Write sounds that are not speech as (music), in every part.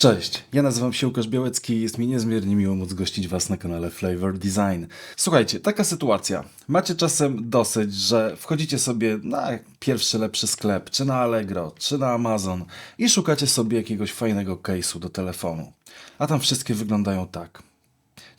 Cześć, ja nazywam się Łukasz Białecki i jest mi niezmiernie miło móc gościć Was na kanale Flavor Design. Słuchajcie, taka sytuacja. Macie czasem dosyć, że wchodzicie sobie na pierwszy lepszy sklep, czy na Allegro, czy na Amazon i szukacie sobie jakiegoś fajnego case'u do telefonu. A tam wszystkie wyglądają tak.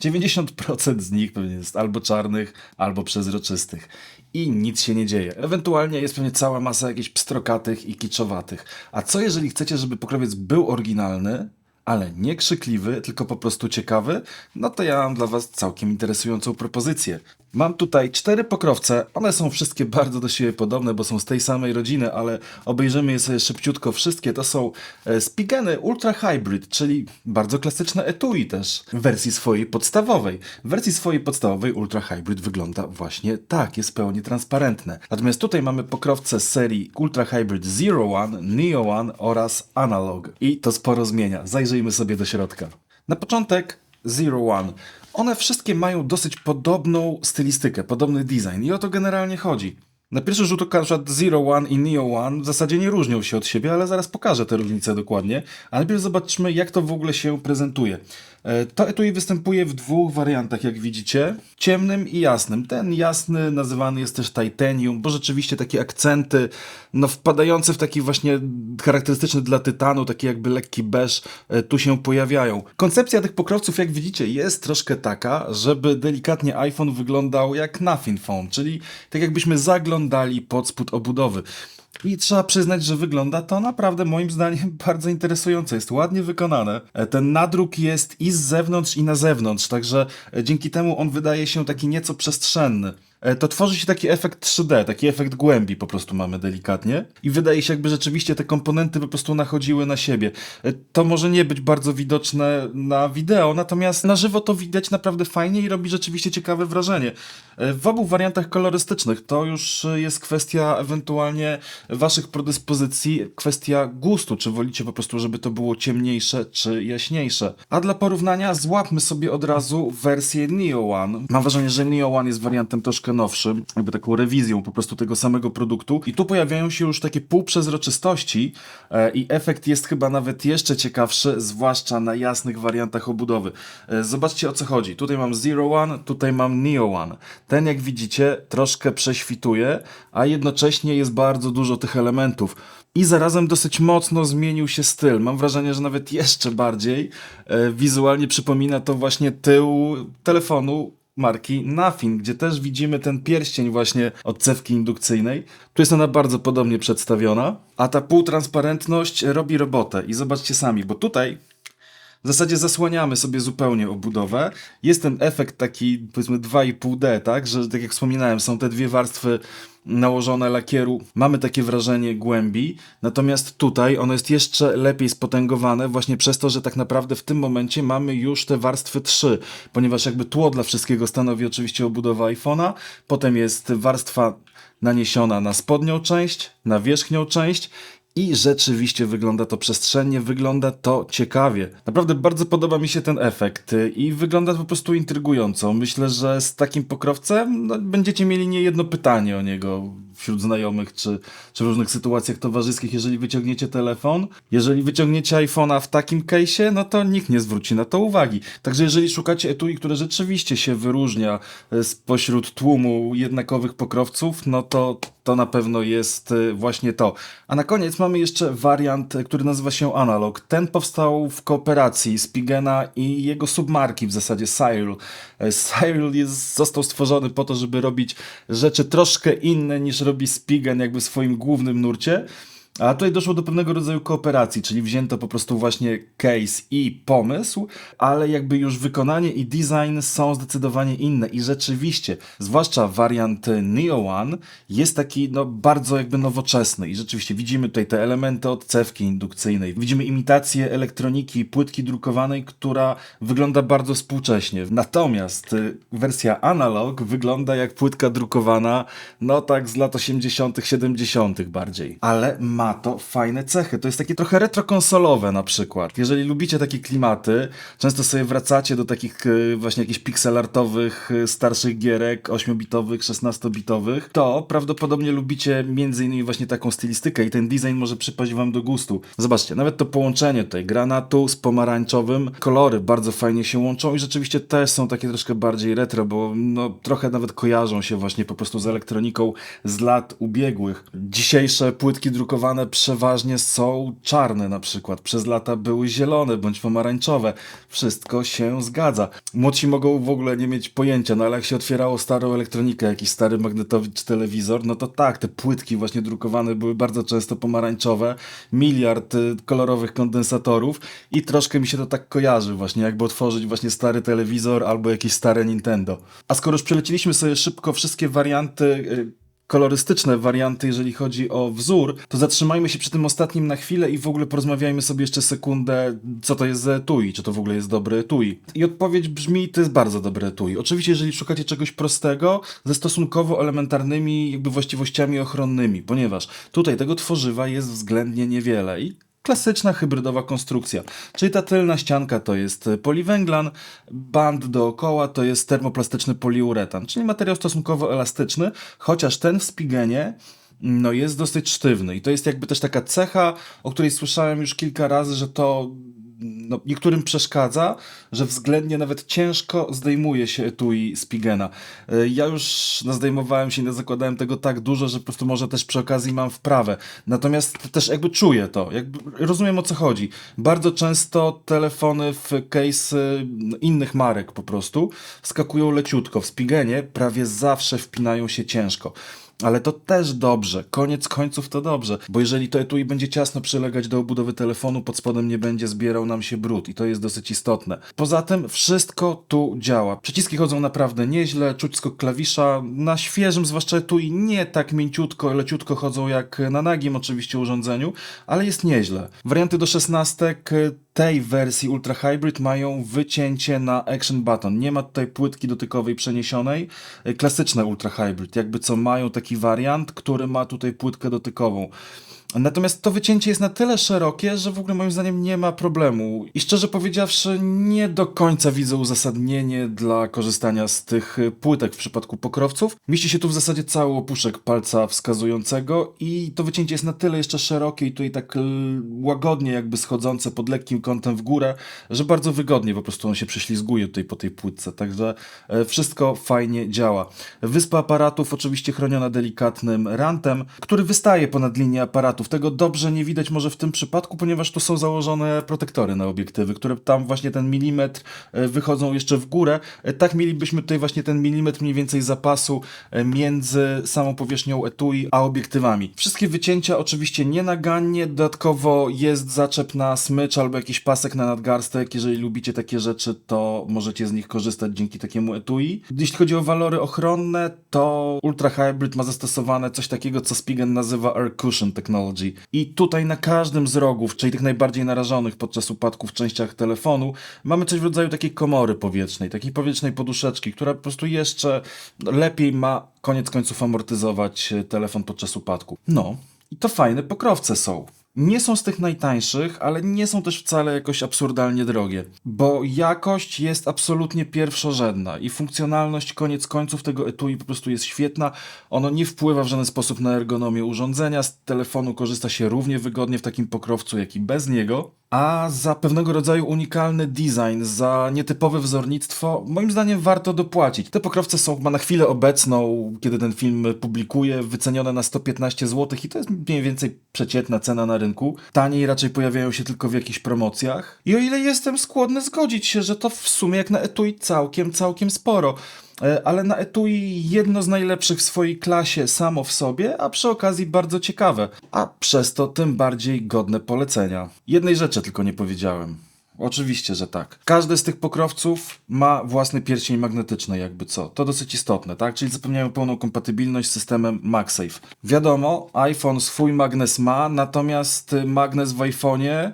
90% z nich pewnie jest albo czarnych, albo przezroczystych. I nic się nie dzieje. Ewentualnie jest pewnie cała masa jakichś pstrokatych i kiczowatych. A co jeżeli chcecie, żeby pokrowiec był oryginalny, ale nie krzykliwy, tylko po prostu ciekawy? No to ja mam dla Was całkiem interesującą propozycję. Mam tutaj cztery pokrowce. One są wszystkie bardzo do siebie podobne, bo są z tej samej rodziny, ale obejrzymy je sobie szybciutko wszystkie. To są e, Spigeny Ultra Hybrid, czyli bardzo klasyczne etui też w wersji swojej podstawowej. W wersji swojej podstawowej Ultra Hybrid wygląda właśnie tak, jest pełnie transparentne. Natomiast tutaj mamy pokrowce z serii Ultra Hybrid Zero One, Neo One oraz Analog. I to sporo zmienia. Zajrzyjmy sobie do środka. Na początek Zero One. One wszystkie mają dosyć podobną stylistykę, podobny design i o to generalnie chodzi. Na pierwszy rzut oka Zero One i Neo One w zasadzie nie różnią się od siebie, ale zaraz pokażę te różnice dokładnie. A najpierw zobaczmy, jak to w ogóle się prezentuje. E, To etui występuje w dwóch wariantach, jak widzicie. Ciemnym i jasnym. Ten jasny nazywany jest też titanium, bo rzeczywiście takie akcenty, no wpadające w taki właśnie charakterystyczny dla tytanu, taki jakby lekki beż, e, tu się pojawiają. Koncepcja tych pokrowców, jak widzicie, jest troszkę taka, żeby delikatnie iPhone wyglądał jak Nothing Phone, czyli tak jakbyśmy zaglądali pod spód obudowy. I trzeba przyznać, że wygląda to naprawdę moim zdaniem (laughs) bardzo interesująco. Jest ładnie wykonane. E, Ten nadruk jest i z zewnątrz, i na zewnątrz, także e, dzięki temu on wydaje się taki nieco przestrzenny. E, To tworzy się taki efekt 3D, taki efekt głębi po prostu mamy delikatnie. I wydaje się, jakby rzeczywiście te komponenty po prostu nachodziły na siebie. E, To może nie być bardzo widoczne na wideo, natomiast na żywo to widać naprawdę fajnie i robi rzeczywiście ciekawe wrażenie. E, W obu wariantach kolorystycznych to już jest kwestia ewentualnie waszych predyspozycji, kwestia gustu, czy wolicie po prostu, żeby to było ciemniejsze, czy jaśniejsze. A dla porównania złapmy sobie od razu wersję Neo One. Mam wrażenie, że Neo One jest wariantem troszkę nowszym, jakby taką rewizją po prostu tego samego produktu i tu pojawiają się już takie półprzezroczystości e, i efekt jest chyba nawet jeszcze ciekawszy, zwłaszcza na jasnych wariantach obudowy. E, Zobaczcie o co chodzi. Tutaj mam Zero One, tutaj mam Neo One. Ten jak widzicie troszkę prześwituje, a jednocześnie jest bardzo dużo tych elementów. I zarazem dosyć mocno zmienił się styl. Mam wrażenie, że nawet jeszcze bardziej e, wizualnie przypomina to właśnie tył telefonu marki Nothing, gdzie też widzimy ten pierścień właśnie od cewki indukcyjnej. Tu jest ona bardzo podobnie przedstawiona, a ta półtransparentność robi robotę. I zobaczcie sami, bo tutaj w zasadzie zasłaniamy sobie zupełnie obudowę. Jest ten efekt taki, powiedzmy 2,5D, tak? Że tak jak wspominałem, są te dwie warstwy nałożone lakieru. Mamy takie wrażenie głębi. Natomiast tutaj ono jest jeszcze lepiej spotęgowane właśnie przez to, że tak naprawdę w tym momencie mamy już te warstwy 3, ponieważ jakby tło dla wszystkiego stanowi oczywiście obudowa iPhone'a. Potem jest warstwa naniesiona na spodnią część, na wierzchnią część i rzeczywiście wygląda to przestrzennie, wygląda to ciekawie. Naprawdę bardzo podoba mi się ten efekt y, i wygląda po prostu intrygująco. Myślę, że z takim pokrowcem no, będziecie mieli nie jedno pytanie o niego wśród znajomych czy, czy w różnych sytuacjach towarzyskich, jeżeli wyciągniecie telefon. Jeżeli wyciągniecie iPhone'a w takim case'ie, no to nikt nie zwróci na to uwagi. Także jeżeli szukacie etui, które rzeczywiście się wyróżnia y, spośród tłumu jednakowych pokrowców, no to to na pewno jest y, właśnie to. A na koniec mamy jeszcze wariant, y, który nazywa się Analog. Ten powstał w kooperacji Spigena i jego submarki w zasadzie Cyril. E, Cyril jest, został stworzony po to, żeby robić rzeczy troszkę inne niż robi Spigen jakby w swoim głównym nurcie. A tutaj doszło do pewnego rodzaju kooperacji, czyli wzięto po prostu właśnie case i pomysł, ale jakby już wykonanie i design są zdecydowanie inne i rzeczywiście, zwłaszcza wariant Neo One jest taki no bardzo jakby nowoczesny i rzeczywiście widzimy tutaj te elementy od cewki indukcyjnej, widzimy imitację elektroniki, płytki drukowanej, która wygląda bardzo współcześnie. Natomiast y, wersja analog wygląda jak płytka drukowana, no tak z lat 80., 70. bardziej, ale ma ma to fajne cechy. To jest takie trochę retrokonsolowe na przykład. Jeżeli lubicie takie klimaty, często sobie wracacie do takich e, właśnie jakichś pixelartowych, e, starszych gierek, 8-bitowych, 16-bitowych, to prawdopodobnie lubicie między innymi właśnie taką stylistykę i ten design może przypaść wam do gustu. Zobaczcie, nawet to połączenie tutaj granatu z pomarańczowym, kolory bardzo fajnie się łączą i rzeczywiście też są takie troszkę bardziej retro, bo no, trochę nawet kojarzą się właśnie po prostu z elektroniką z lat ubiegłych. Dzisiejsze płytki drukowane przeważnie są czarne na przykład, przez lata były zielone bądź pomarańczowe. Wszystko się zgadza. Młodsi mogą w ogóle nie mieć pojęcia, no ale jak się otwierało starą elektronikę, jakiś stary magnetowicz telewizor, no to tak, te płytki właśnie drukowane były bardzo często pomarańczowe, miliard y, kolorowych kondensatorów i troszkę mi się to tak kojarzy właśnie, jakby otworzyć właśnie stary telewizor albo jakieś stare Nintendo. A skoro już przeleciliśmy sobie szybko wszystkie warianty y, kolorystyczne warianty, jeżeli chodzi o wzór, to zatrzymajmy się przy tym ostatnim na chwilę i w ogóle porozmawiajmy sobie jeszcze sekundę, co to jest za etui, czy to w ogóle jest dobre etui. I odpowiedź brzmi, to jest bardzo dobre etui. Oczywiście, jeżeli szukacie czegoś prostego, ze stosunkowo elementarnymi jakby właściwościami ochronnymi, ponieważ tutaj tego tworzywa jest względnie niewiele i klasyczna hybrydowa konstrukcja. Czyli ta tylna ścianka to jest poliwęglan, band dookoła to jest termoplastyczny poliuretan, czyli materiał stosunkowo elastyczny, chociaż ten w spigenie no jest dosyć sztywny i to jest jakby też taka cecha, o której słyszałem już kilka razy, że to no, niektórym przeszkadza, że względnie nawet ciężko zdejmuje się etui z Pigena. E, Ja już zdejmowałem się, nie zakładałem tego tak dużo, że po prostu może też przy okazji mam wprawę. Natomiast też jakby czuję to, jakby rozumiem o co chodzi. Bardzo często telefony w case innych marek po prostu wskakują leciutko. W Spigenie prawie zawsze wpinają się ciężko. Ale to też dobrze, koniec końców to dobrze, bo jeżeli to etui będzie ciasno przylegać do obudowy telefonu, pod spodem nie będzie zbierał nam się brud i to jest dosyć istotne. Poza tym wszystko tu działa. Przyciski chodzą naprawdę nieźle, czuć skok klawisza, na świeżym zwłaszcza etui nie tak mięciutko, leciutko chodzą jak na nagim oczywiście urządzeniu, ale jest nieźle. Warianty do szesnastek tej wersji Ultra Hybrid mają wycięcie na Action Button. Nie ma tutaj płytki dotykowej przeniesionej. Klasyczne Ultra Hybrid, jakby co mają taki wariant, który ma tutaj płytkę dotykową. Natomiast to wycięcie jest na tyle szerokie, że w ogóle moim zdaniem nie ma problemu. I szczerze powiedziawszy, nie do końca widzę uzasadnienie dla korzystania z tych y, płytek w przypadku pokrowców. Mieści się tu w zasadzie cały opuszek palca wskazującego i to wycięcie jest na tyle jeszcze szerokie i tutaj tak l- łagodnie jakby schodzące pod lekkim kątem w górę, że bardzo wygodnie po prostu on się prześlizguje tutaj po tej płytce. Także e, wszystko fajnie działa. Wyspa aparatów oczywiście chroniona delikatnym rantem, który wystaje ponad linię aparatów. Tego dobrze nie widać może w tym przypadku, ponieważ tu są założone protektory na obiektywy, które tam właśnie ten milimetr e, wychodzą jeszcze w górę. E, Tak mielibyśmy tutaj właśnie ten milimetr mniej więcej zapasu e, między samą powierzchnią etui a obiektywami. Wszystkie wycięcia oczywiście nienagannie, dodatkowo jest zaczep na smycz albo jakiś pasek na nadgarstek. Jeżeli lubicie takie rzeczy, to możecie z nich korzystać dzięki takiemu etui. Jeśli chodzi o walory ochronne, to Ultra Hybrid ma zastosowane coś takiego, co Spigen nazywa Air Cushion Technology. I tutaj na każdym z rogów, czyli tych najbardziej narażonych podczas upadków częściach telefonu, mamy coś w rodzaju takiej komory powietrznej, takiej powietrznej poduszeczki, która po prostu jeszcze lepiej ma koniec końców amortyzować e, telefon podczas upadku. No, i to fajne pokrowce są. Nie są z tych najtańszych, ale nie są też wcale jakoś absurdalnie drogie, bo jakość jest absolutnie pierwszorzędna i funkcjonalność koniec końców tego etui po prostu jest świetna. Ono nie wpływa w żaden sposób na ergonomię urządzenia, z telefonu korzysta się równie wygodnie w takim pokrowcu, jak i bez niego. A za pewnego rodzaju unikalny design, za nietypowe wzornictwo, moim zdaniem warto dopłacić. Te pokrowce są na chwilę obecną, kiedy ten film publikuję, wycenione na 115 zł i to jest mniej więcej przeciętna cena na rynku. Taniej raczej pojawiają się tylko w jakichś promocjach. I o ile jestem skłonny zgodzić się, że to w sumie jak na etui całkiem, całkiem sporo. E, ale na etui jedno z najlepszych w swojej klasie samo w sobie, a przy okazji bardzo ciekawe, a przez to tym bardziej godne polecenia. Jednej rzeczy tylko nie powiedziałem. Oczywiście, że tak. Każdy z tych pokrowców ma własny pierścień magnetyczny, jakby co. To dosyć istotne, tak? Czyli zapewniają pełną kompatybilność z systemem MagSafe. Wiadomo, iPhone swój magnes ma, natomiast magnes w iPhone'ie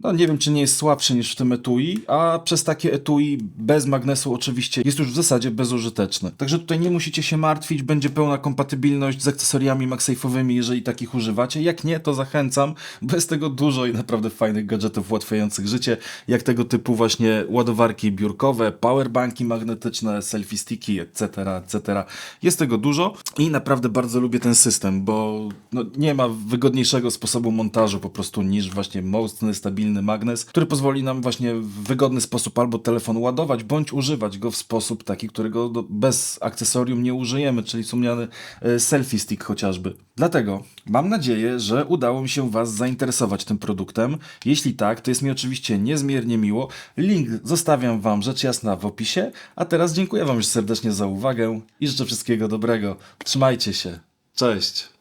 no nie wiem, czy nie jest słabszy niż w tym etui, a przez takie etui bez magnesu oczywiście jest już w zasadzie bezużyteczny. Także tutaj nie musicie się martwić, będzie pełna kompatybilność z akcesoriami MagSafe'owymi, jeżeli takich używacie. Jak nie, to zachęcam, jest tego dużo i naprawdę fajnych gadżetów ułatwiających życie, jak tego typu właśnie ładowarki biurkowe, powerbanki magnetyczne, selfie sticki, etc., etc. Jest tego dużo i naprawdę bardzo lubię ten system, bo no, nie ma wygodniejszego sposobu montażu po prostu niż właśnie mocny, stabilny magnes, który pozwoli nam właśnie w wygodny sposób albo telefon ładować, bądź używać go w sposób taki, którego bez akcesorium nie użyjemy, czyli wspomniany e, selfie stick chociażby. Dlatego mam nadzieję, że udało mi się Was zainteresować tym produktem. Jeśli tak, to jest mi oczywiście niezmiernie miło. Link zostawiam Wam rzecz jasna w opisie, a teraz dziękuję Wam już serdecznie za uwagę i życzę wszystkiego dobrego. Trzymajcie się. Cześć!